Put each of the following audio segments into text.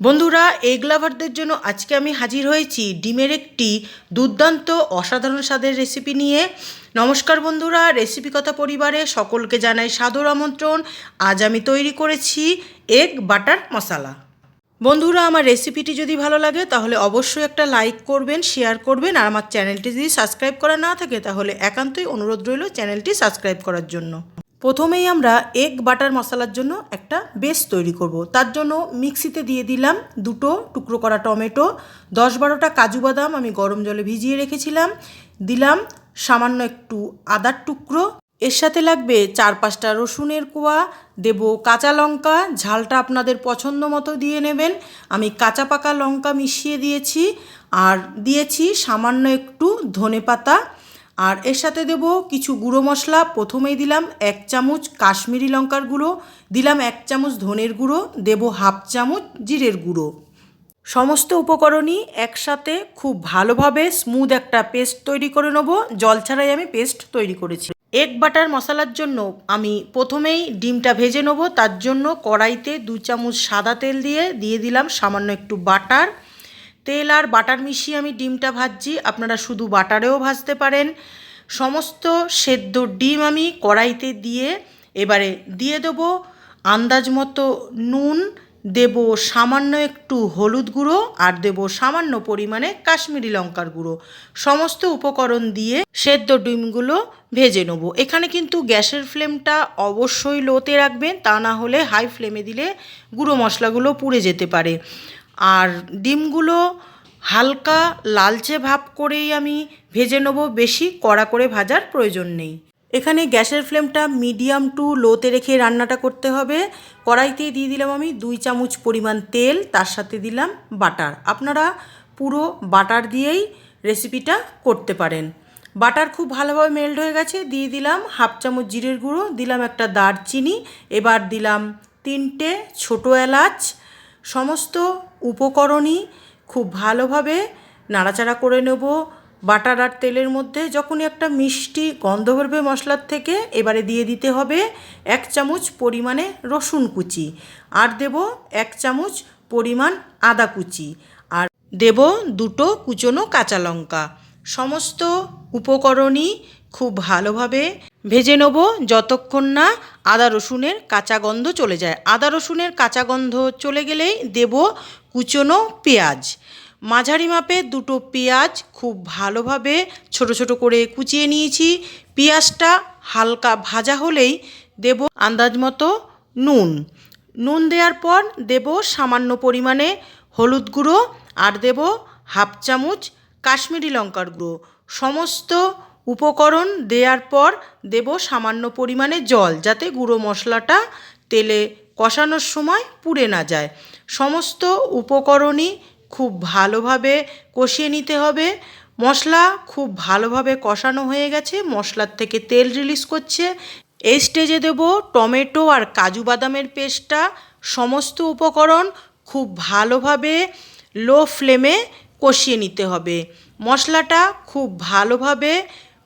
বন্ধুরা এগ লাভারদের জন্য আজকে আমি হাজির হয়েছি ডিমের একটি দুর্দান্ত অসাধারণ স্বাদের রেসিপি নিয়ে। নমস্কার বন্ধুরা রেসিপি কথা পরিবারে সকলকে জানাই সাদর আমন্ত্রণ। আজ আমি তৈরি করেছি এগ বাটার মশালা বন্ধুরা, আমার রেসিপিটি যদি ভালো লাগে, তাহলে অবশ্যই একটা লাইক করবেন শেয়ার করবেন, আর আমার চ্যানেলটি যদি সাবস্ক্রাইব করা না থাকে, তাহলে একান্তই অনুরোধ রইল চ্যানেলটি সাবস্ক্রাইব করার জন্য। প্রথমেই আমরা এগ বাটার মশলার জন্য একটা বেস তৈরি করব। তার জন্য মিক্সিতে দিয়ে দিলাম দুটো টুকরো করা টমেটো, দশ বারোটা কাজু বাদাম আমি গরম জলে ভিজিয়ে রেখেছিলাম, দিলাম সামান্য একটু আদার টুকরো। এর সাথে লাগবে চার পাঁচটা রসুনের কোয়া, দেব কাঁচা লঙ্কা, ঝালটা আপনাদের পছন্দ মতো দিয়ে নেবেন। আমি কাঁচা পাকা লঙ্কা মিশিয়ে দিয়েছি, আর দিয়েছি সামান্য একটু ধনে পাতা। আর এর সাথে দেব কিছু গুঁড়ো মশলা। প্রথমেই দিলাম এক চামচ কাশ্মীরি লঙ্কার গুঁড়ো, দিলাম এক চামচ ধনের গুঁড়ো, দেব হাফ চামচ জিরের গুঁড়ো। সমস্ত উপকরণই একসাথে খুব ভালোভাবে স্মুথ একটা পেস্ট তৈরি করে নেব। জল ছাড়াই আমি পেস্ট তৈরি করেছি। এগ বাটার মশলার জন্য আমি প্রথমেই ডিমটা ভেজে নেব। তার জন্য কড়াইতে দু চামচ সাদা তেল দিয়ে দিয়ে দিলাম সামান্য একটু বাটার তেল আর বাটার মিশিয়ে আমি ডিমটা ভাজছি। আপনারা শুধু বাটারেও ভাজতে পারেন। সমস্ত সেদ্ধ ডিম আমি কড়াইতে দিয়ে এবারে দিয়ে দেবো আন্দাজ মতো নুন, দেব সামান্য একটু হলুদ গুঁড়ো আর দেব সামান্য পরিমাণে কাশ্মীরি লঙ্কার গুঁড়ো। সমস্ত উপকরণ দিয়ে সেদ্ধ ডিমগুলো ভেজে নেব। এখানে কিন্তু গ্যাসের ফ্লেমটা অবশ্যই লোতে রাখবেন, তা না হলে হাই ফ্লেমে দিলে গুঁড়ো মশলাগুলো পুড়ে যেতে পারে। আর ডিমগুলো হালকা লালচে ভাব করেই আমি ভেজে নেব, বেশি কড়া করে ভাজার প্রয়োজন নেই। এখানে গ্যাসের ফ্লেমটা মিডিয়াম টু লোতে রেখে রান্নাটা করতে হবে। কড়াইতে দিয়ে দিলাম আমি দুই চামচ পরিমাণ তেল, তার সাথে দিলাম বাটার। আপনারা পুরো বাটার দিয়েই রেসিপিটা করতে পারেন। বাটার খুব ভালোভাবে মেল্ট হয়ে গেছে, দিয়ে দিলাম হাফ চামচ জিরের গুঁড়ো, দিলাম একটা দারচিনি, এবার দিলাম তিনটে ছোটো এলাচ, সমস্ত উপকরণই খুব ভালোভাবে নাড়াচাড়া করে নেব। বাটার আর তেলের মধ্যে যখনই একটা মিষ্টি গন্ধ বেরবে মশলার থেকে, এবারে দিয়ে দিতে হবে এক চামচ পরিমাণে রসুন কুচি আর দেব এক চামচ পরিমাণ আদা কুচি আর দেব দুটো কুচনো কাঁচা লঙ্কা। সমস্ত উপকরণই খুব ভালোভাবে ভেজে নেব যতক্ষণ না আদা রসুনের কাঁচা গন্ধ চলে যায়। আদা রসুনের কাঁচা গন্ধ চলে গেলেই দেব কুচনো পেঁয়াজ। মাঝারি মাপে দুটো পেঁয়াজ খুব ভালোভাবে ছোট ছোট করে কুচিয়ে নিয়েছি। পেঁয়াজটা হালকা ভাজা হলেই দেব আন্দাজ মতো নুন। নুন দেওয়ার পর দেব সামান্য পরিমাণে হলুদ গুঁড়ো আর দেব হাফ চামচ কাশ্মীরি লঙ্কার গুঁড়ো। সমস্ত উপকরণ দেওয়ার পর দেব সামান্য পরিমাণে জল যাতে গুঁড়ো মশলাটা তেলে কষানোর সময় পুড়ে না যায়। সমস্ত উপকরণই খুব ভালোভাবে কষিয়ে নিতে হবে। মশলা খুব ভালোভাবে কষানো হয়ে গেছে। মশলার থেকে তেল রিলিজ করছে। এই স্টেজে দেব টমেটো আর কাজু বাদামের পেস্টটা। সমস্ত উপকরণ খুব ভালোভাবে লো ফ্লেমে কষিয়ে নিতে হবে। মশলাটা খুব ভালোভাবে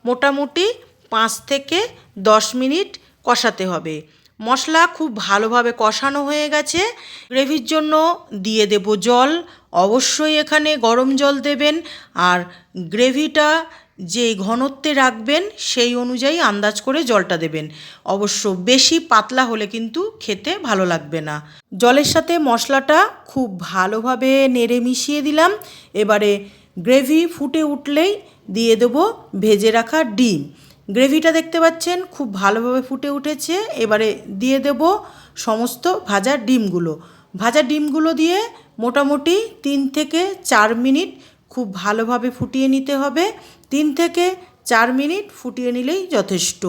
মোটামুটি পাঁচ থেকে দশ মিনিট কষাতে হবে। মশলা খুব ভালোভাবে কষানো হয়ে গেছে। গ্রেভির জন্য দিয়ে দেব জল। অবশ্যই এখানে গরম জল দেবেন। আর গ্রেভিটা যে ঘনত্বে রাখবেন, সেই অনুযায়ী আন্দাজ করে জলটা দেবেন। অবশ্য বেশি পাতলা হলে কিন্তু খেতে ভালো লাগবে না। জলের সাথে মশলাটা খুব ভালোভাবে নেড়ে মিশিয়ে দিলাম। এবারে গ্রেভি ফুটে উঠলেই দিয়ে দেবো ভেজে রাখা ডিম। গ্রেভিটা দেখতে পাচ্ছেন, খুব ভালোভাবে ফুটে উঠেছে। এবারে দিয়ে দেব সমস্ত ভাজা ডিমগুলো। ভাজা ডিমগুলো দিয়ে মোটামুটি তিন থেকে চার মিনিট খুব ভালোভাবে ফুটিয়ে নিতে হবে। তিন থেকে চার মিনিট ফুটিয়ে নিলেই যথেষ্ট।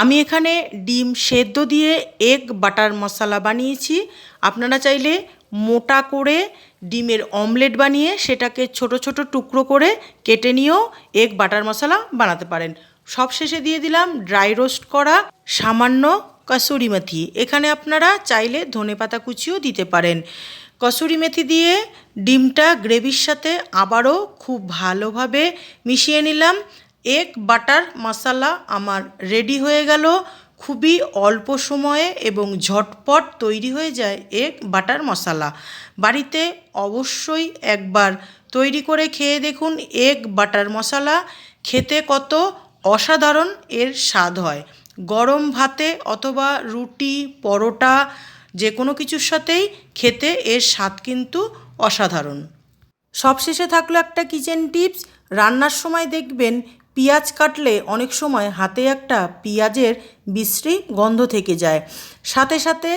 আমি এখানে ডিম সেদ্ধ দিয়ে এগ বাটার মশলা বানিয়েছি। আপনারা চাইলে মোটা করে ডিমের অমলেট বানিয়ে সেটাকে ছোট ছোট টুকরো করে কেটে নিয়েও এগ বাটার মশলা বানাতে পারেন। সবশেষে দিয়ে দিলাম ড্রাই রোস্ট করা সামান্য কসুরি মেথি। এখানে আপনারা চাইলে ধনে পাতা কুচিও দিতে পারেন। কসুরি মেথি দিয়ে ডিমটা গ্রেভির সাথে আবারও খুব ভালোভাবে মিশিয়ে নিলাম। এক বাটার মশলা আমার রেডি হয়ে গেল। খুবই অল্প সময়ে এবং ঝটপট তৈরি হয়ে যায় এক বাটার মশলা বাড়িতে অবশ্যই একবার তৈরি করে খেয়ে দেখুন। এগ বাটার মশলা খেতে কত অসাধারণ এর স্বাদ হয়। গরম ভাতে অথবা রুটি, পরোটা যে কোনো কিছুর সাথেই খেতে এর স্বাদ কিন্তু অসাধারণ। সবশেষে থাকল একটা কিচেন টিপস রান্নার সময় দেখবেন পেঁয়াজ কাটলে অনেক সময় হাতে একটা পেঁয়াজের বিশ্রী গন্ধ থেকে যায়। সাথে সাথে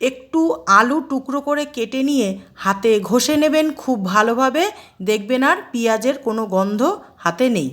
একটু আলু টুকরো করে কেটে নিয়ে হাতে ঘষে নেবেন। খুব ভালোভাবে দেখবেন আর পেঁয়াজের কোনো গন্ধ হাতে নেই।